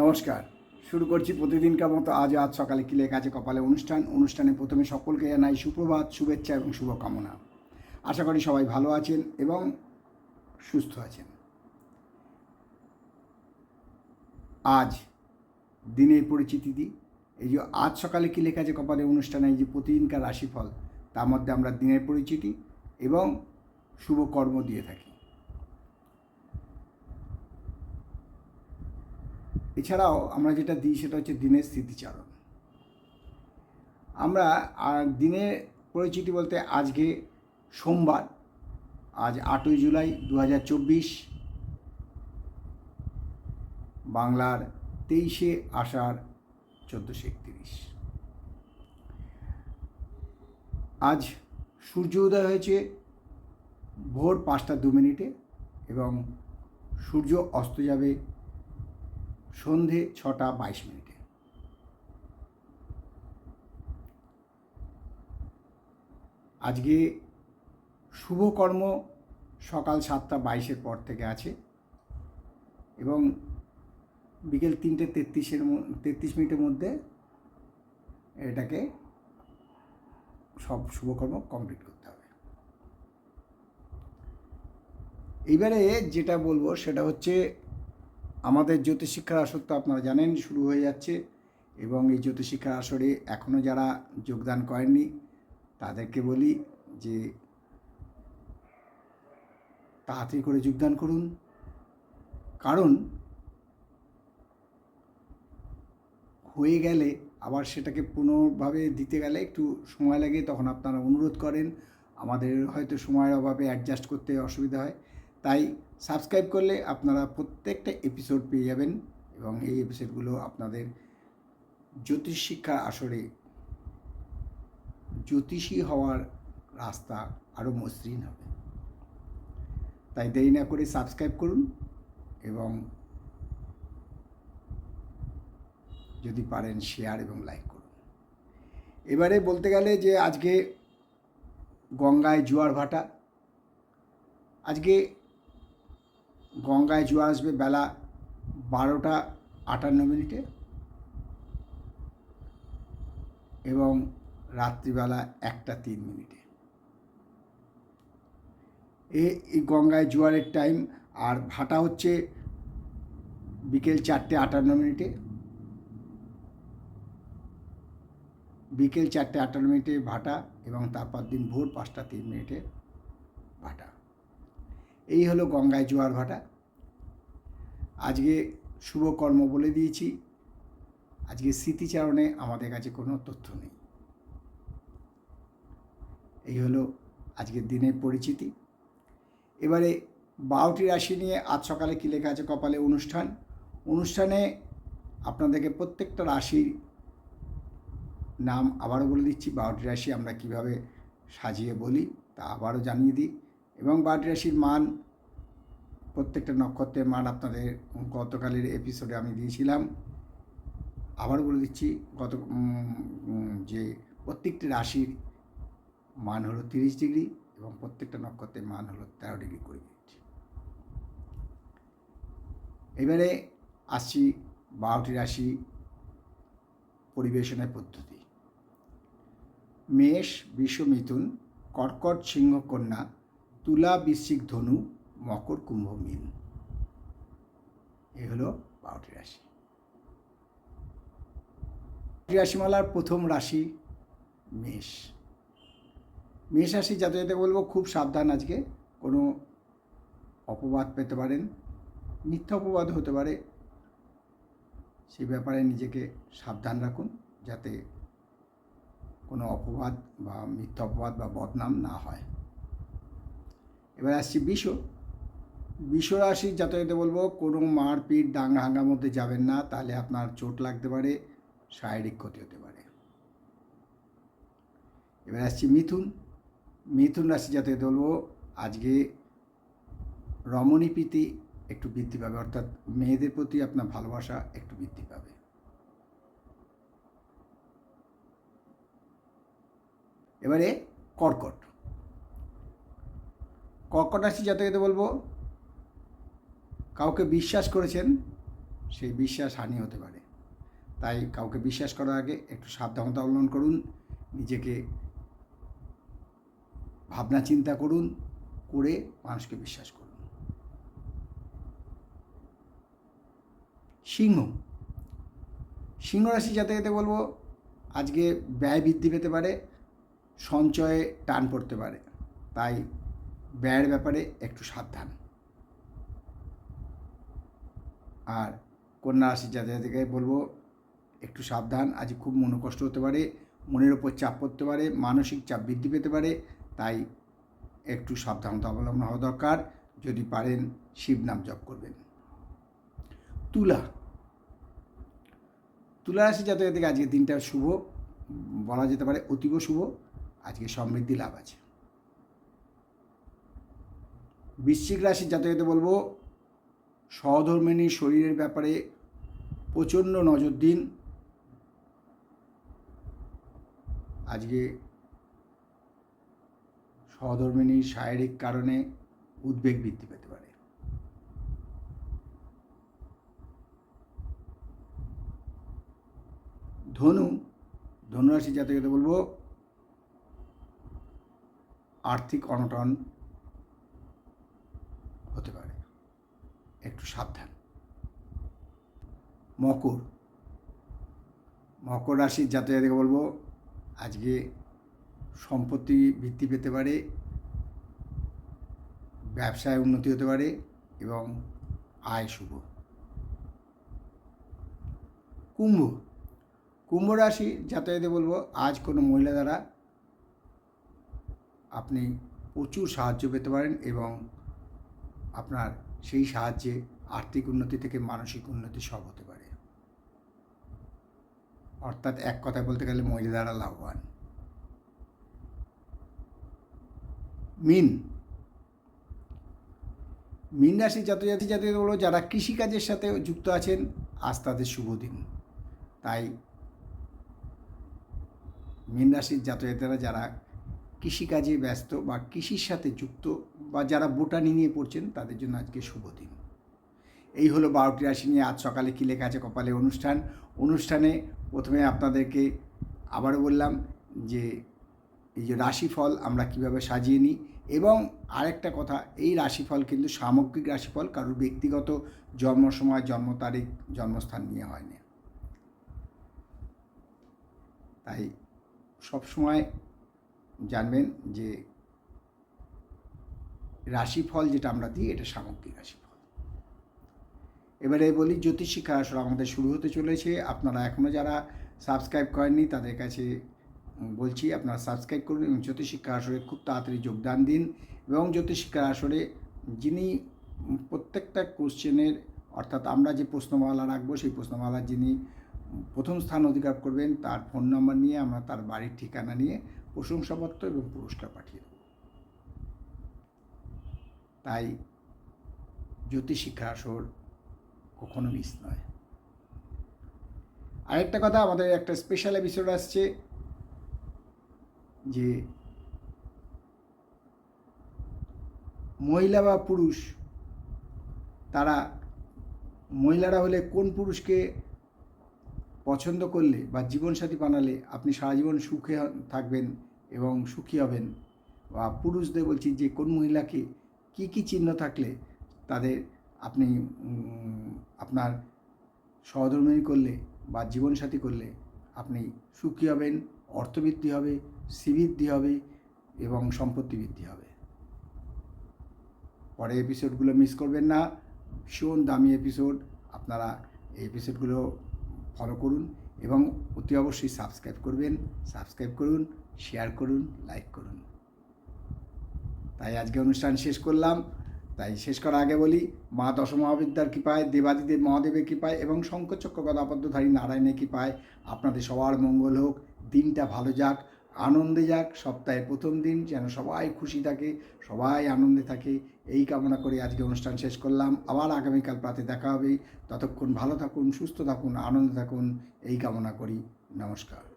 নমস্কার। শুরু করছি প্রতিদিনকার মতো আজ আজ সকালে কিলে কাছে কপালে অনুষ্ঠান। অনুষ্ঠানে প্রথমে সকলকে জানাই সুপ্রভাত, শুভেচ্ছা এবং শুভকামনা। আশা করি সবাই ভালো আছেন এবং সুস্থ আছেন। আজ দিনের পরিচিতি দিই। এই যে আজ সকালে কি লেখা আছে কপালে অনুষ্ঠানে এই যে প্রতিদিনকার রাশিফল, তার মধ্যে আমরা দিনের পরিচিতি এবং শুভ কর্ম দিয়ে থাকি। এছাড়াও আমরা যেটা দিই সেটা হচ্ছে দিনের স্মৃতিচারণ। আমরা দিনের পরিচিতি বলতে আজকে সোমবার, আজ আটই জুলাই দু হাজার চব্বিশ, বাংলার তেইশে আষাঢ় চোদ্দোশো একত্রিশ। আজ সূর্য উদয় হয়েছে ভোর পাঁচটা দু মিনিটে এবং সূর্য অস্ত যাবে সন্ধে ছটা বাইশ মিনিটে। আজকে শুভকর্ম সকাল সাতটা বাইশের পর থেকে আছে এবং বিকেল তিনটে তেত্রিশের তেত্রিশ মিনিটের মধ্যে এটাকে সব শুভকর্ম কমপ্লিট করতে হবে। এইবারে যেটা বলব সেটা হচ্ছে আমাদের জ্যোতিষশিক্ষার আসর তো আপনারা জানেন, শুরু হয়ে যাচ্ছে এবং এই জ্যোতিষশিক্ষার আসরে এখনও যারা যোগদান করেননি, তাদেরকে বলি যে তাড়াতাড়ি করে যোগদান করুন। কারণ হয়ে গেলে আবার সেটাকে পুনর্ভাবে দিতে গেলে একটু সময় লাগে, তখন আপনারা অনুরোধ করেন। আমাদের হয়তো সময়ের অভাবে অ্যাডজাস্ট করতে অসুবিধা হয়। তাই সাবস্ক্রাইব করলে আপনারা প্রত্যেকটা এপিসোড পেয়ে যাবেন এবং এই এপিসোডগুলো আপনাদের জ্যোতিষ শিক্ষা আসরে জ্যোতিষী হওয়ার রাস্তা আরও মসৃণ হবে। তাই দেরি না করে সাবস্ক্রাইব করুন এবং যদি পারেন শেয়ার এবং লাইক করুন। এবারে বলতে গেলে যে আজকে গঙ্গায় জোয়ার ভাটা, আজকে গঙ্গায় জোয়ার আসবে বেলা বারোটা আটান্ন মিনিটে এবং রাত্রিবেলা একটা তিন মিনিটে। এই গঙ্গায় জোয়ারের টাইম, আর ভাটা হচ্ছে বিকেল চারটে আটান্ন মিনিটে। বিকেল চারটে আটান্ন মিনিটে ভাটা এবং তারপর দিন ভোর পাঁচটা তিন মিনিটে ভাটা। এই হলো গঙ্গায় জোয়ার ভাটা। আজকে শুভ কর্ম বলে দিয়েছি। আজকে স্মৃতিচারণে আমাদের কাছে কোনো তথ্য নেই। এই হলো আজকের দিনের পরিচিতি। এবারে বারোটি রাশি নিয়ে আজ সকালে কী লেখা আছে কপালে অনুষ্ঠান। অনুষ্ঠানে আপনাদেরকে প্রত্যেকটা রাশির নাম আবারও বলে দিচ্ছি। বারোটি রাশি আমরা কীভাবে সাজিয়ে বলি তা আবারও জানিয়ে দিই। এবং বারোটি রাশির মান, প্রত্যেকটা নক্ষত্রের মান আপনাদের গতকালের এপিসোডে আমি দিয়েছিলাম। আবার বলে দিচ্ছি, গত যে প্রত্যেকটি রাশির মান হলো তিরিশ ডিগ্রি এবং প্রত্যেকটা নক্ষত্রের মান হলো তেরো ডিগ্রি কুড়ি মিনিট। এবারে আসছি বারোটি রাশি পরিবেশনের পদ্ধতি। মেষ, বিশ্ব মিথুন, কর্কট সিংহ কন্যা তুলা বৃশ্চিক ধনু, মকর কুম্ভ মিন। এ হলো বারোটি রাশি। রাশিমালার প্রথম রাশি মেষ। মেষ রাশি যাতে যাতে বলব খুব সাবধান আজকে, কোনো অপবাদ পেতে পারেন, মিথ্যা অপবাদ হতে পারে। সেই ব্যাপারে নিজেকে সাবধান রাখুন, যাতে কোনো অপবাদ বা মিথ্যা অপবাদ বা বদনাম না হয়। এবার আসছি বিষ বিষ রাশি যাতায়াতে বলব, কোনো মারপিট ডাঙ্গা হাঙ্গার মধ্যে যাবেন না, তাহলে আপনার চোট লাগতে পারে, শারীরিক ক্ষতি হতে পারে। এবার আসছি মিথুন। মিথুন রাশি যাতায়াতে বলব, আজকে রমণীপ্রীতি একটু বৃদ্ধি পাবে, অর্থাৎ মেয়েদের প্রতি আপনার ভালোবাসা একটু বৃদ্ধি পাবে। এবারে কর্কট। কর্কট রাশি জাতকদের বলব, কাউকে বিশ্বাস করেছেন, সেই বিশ্বাস হানি হতে পারে। তাই কাউকে বিশ্বাস করার আগে একটু সাবধানতা অবলম্বন করুন, নিজেকে ভাবনা চিন্তা করুন, করে মানুষকে বিশ্বাস করুন। সিংহ। সিংহ রাশি যাতে যেতে বলব, আজকে ব্যয় বৃদ্ধি পেতে পারে, সঞ্চয়ে টান পড়তে পারে। তাই ব্যয়ের ব্যাপারে একটু সাবধান। আর কন্যা রাশি জাতককে বলব, একটু সাবধান। আজ খুব মনোকষ্ট হতে পারে, মনের ওপর চাপ পড়তে পারে, মানসিক চাপ বৃদ্ধি পেতে পারে, তাই একটু সাবধানতা অবলম্বন হওয়া দরকার। যদি পারেন, শিব নাম জপ করবেন। তুলা। তুলা রাশি জাতক থেকে আজকে দিনটা শুভ, বলা যেতে পারে অতীব শুভ। আজকে সমৃদ্ধি লাভ আছে। বৃশ্চিক রাশির জাতকতে বলব সহধর্মিনী শরীরের ব্যাপারে প্রচণ্ড নজর দিন। আজকে সহধর্মিনীর শারীরিক কারণে উদ্বেগ বৃদ্ধি পেতে পারে। ধনু ধনুরাশি জাতকতে বলব, আর্থিক অনটন হতে পারে। একটু সাবধান। মকর। মকর রাশির জাতকদেরকে বলব, আজকে সম্পত্তি বৃদ্ধি পেতে পারে, ব্যবসায় উন্নতি হতে পারে এবং আয় শুভ। কুম্ভ। কুম্ভ রাশি যাতায়াতে বলব, আজ কোনো মহিলা দ্বারা আপনি প্রচুর সাহায্য পেতে পারেন এবং আপনার সেই সাহায্যে আর্থিক উন্নতি থেকে মানসিক উন্নতি সব হতে পারে। অর্থাৎ এক কথায় বলতে গেলে মহিলা দ্বারা লাভবান। মিন। মিন রাশির জাতজাতি জাতিগুলো যারা কৃষিকাজের সাথে যুক্ত আছেন, আজ তাদের শুভ দিন। তাই মিন রাশির জাতজাতিরা যারা কৃষিকাজে ব্যস্ত বা কৃষির সাথে যুক্ত বা যারা বোটানি নিয়ে পড়ছেন, তাদের জন্য আজকে শুভ দিন। এই হলো বারোটি রাশি নিয়ে আজ সকালে কী লেখা আছে কপালে অনুষ্ঠান। অনুষ্ঠানে প্রথমে আপনাদেরকে আবারও বললাম যে এই যে রাশিফল আমরা কীভাবে সাজিয়ে নিই এবং আরেকটা কথা, এই রাশিফল কিন্তু সামগ্রিক রাশিফল, কারোর ব্যক্তিগত জন্ম সময়, জন্ম তারিখ, জন্মস্থান নিয়ে হয়নি। তাই সবসময় জানবেন যে রাশিফল যেটা আমরা দিই, এটা সামগ্রিক রাশিফল। এবারে বলি, জ্যোতিষ শিক্ষা আসলে আমাদের শুরু হতে চলেছে। আপনারা এখনও যারা সাবস্ক্রাইব করেননি, তাদের কাছে বলছি, আপনারা সাবস্ক্রাইব করুন এবং জ্যোতিষ শিক্ষা আসরে খুব তাড়াতাড়ি যোগদান দিন এবং জ্যোতিষ শিক্ষা আসরে যিনি প্রত্যেকটা কোশ্চেনের, অর্থাৎ আমরা যে প্রশ্নমালা রাখব, সেই প্রশ্নমালার যিনি প্রথম স্থান অধিকার করবেন, তার ফোন নম্বর নিয়ে আমরা তার বাড়ির ঠিকানা নিয়ে প্রশংসাপত্র এবং পুরস্কার পাঠিয়ে দেব। তাই জ্যোতিষ শিক্ষা আসর কখনো মিস নয়। আরেকটা কথা, আমাদের একটা স্পেশাল এপিসোড আসছে যে মহিলা বা পুরুষ, তারা মহিলারা হলে কোন পুরুষকে পছন্দ করলে বা জীবনসাথী বানালে আপনি সারা জীবন সুখে থাকবেন এবং সুখী হবেন। বা পুরুষদের বলছি যে কোন মহিলাকে কি কি চিহ্ন থাকলে তাদের আপনি আপনার সহধর্মিনী করলে বা জীবনসাথী করলে আপনি সুখী হবেন, অর্থবৃদ্ধি হবে, শ্রীবৃদ্ধি হবে এবং সম্পত্তি বৃদ্ধি হবে। পরে এপিসোডগুলো মিস করবেন না। ভীষণ দামি এপিসোড আপনারা এই এপিসোডগুলো ফলো করুন এবং অতি অবশ্যই সাবস্ক্রাইব করবেন সাবস্ক্রাইব করুন শেয়ার করুন লাইক করুন। তাই আজকে অনুষ্ঠান শেষ করলাম। তাই শেষ করার আগে বলি, মা দশমহাবিদ্যার কৃপায়, দেবাদিদেব মহাদেবের কৃপায় এবং শঙ্করচক্র গদাপদ্মধারী নারায়ণের কৃপায় আপনাদের সবার মঙ্গল হোক, দিনটা ভালো যাক। আনন্দে যাক, সপ্তাহের প্রথম দিন, যেন সবাই খুশি থাকে, সবাই আনন্দে থাকে। এই কামনা করে আজকে অনুষ্ঠান শেষ করলাম। আবার আগামীকাল প্রাতে দেখা হবে। ততক্ষণ ভালো থাকুন, সুস্থ থাকুন, আনন্দে থাকুন। এই কামনা করি। নমস্কার।